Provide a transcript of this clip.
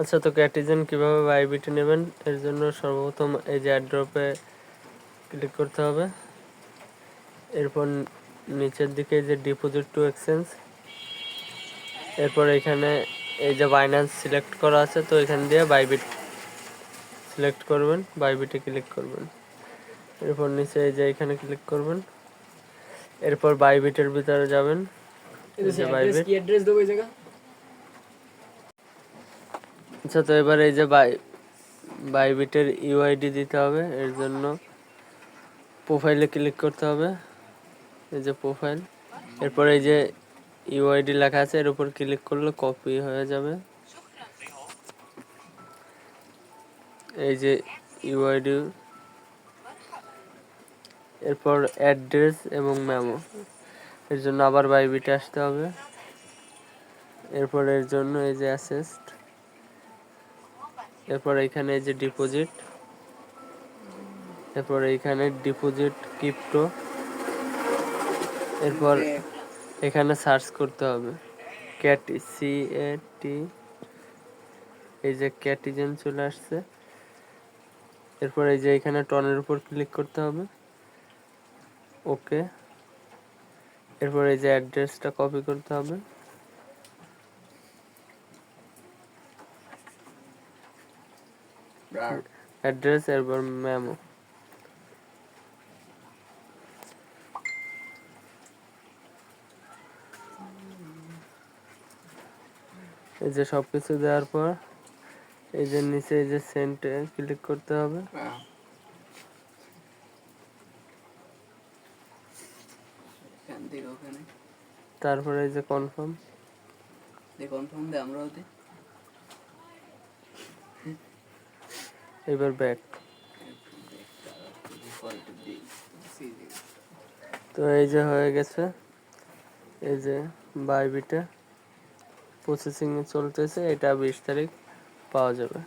আচ্ছা তো ক্যাটিজেন কীভাবে বাইবিটে নেবেন? এর জন্য সর্বপ্রথম এই যে অ্যাড্রপে ক্লিক করতে হবে। এরপর নিচের দিকে যে ডিপোজিট টু এক্সচেঞ্জ এরপর এখানে এই যে বাইন্যান্স সিলেক্ট করা আছে তো এখান দিয়ে বাইবিট সিলেক্ট করবেন বাইবিটে ক্লিক করবেন। এরপর নিচে এই যে এখানে ক্লিক করবেন। এরপর বাইবিটের ভিতরে যাবেন। এই যে বাইবিট কি অ্যাড্রেস দেবো এই জায়গা? আচ্ছা তো এবার এই যে বাই, বাইবিটের ইউআইডি দিতে হবে, এর জন্য প্রোফাইলে ক্লিক করতে হবে, এই যে প্রোফাইল। এরপর এই যে ইউআইডি লেখা আছে, এর উপর ক্লিক করলে কপি হয়ে যাবে। এই যে ইউআইডি, এরপর অ্যাড্রেস এবং মেমো, এর জন্য আবার বাইবিটে আসতে হবে। এরপর এর জন্য এই যে অ্যাসেস্ট। এরপর এখানে এই যে ডিপোজিট এরপর এইখানে ডিপোজিট ক্রিপ্টো এরপর এখানে সার্চ করতে হবে। ক্যাটি সি এ টি এই যে ক্যাটিজেন চলে আসছে। এরপর এই যে এখানে টনের উপর ক্লিক করতে হবে। ওকে এরপর এই যে অ্যাড্রেসটা কপি করতে হবে। অ্যাড্রেস এরপর মেমো এই যে সব কিছু দেওয়ার পর এই যে নিচে এই যে সেন্টে ক্লিক করতে হবে। তারপরে এই যে কনফার্ম কনফার্ম দে আমরা ওতে এবার ব্যাক তো এই যে হয়ে গেছে, এই যে বাইবিটা প্রসেসিং চলতেছে, এটা বিশ তারিখ পাওয়া যাবে।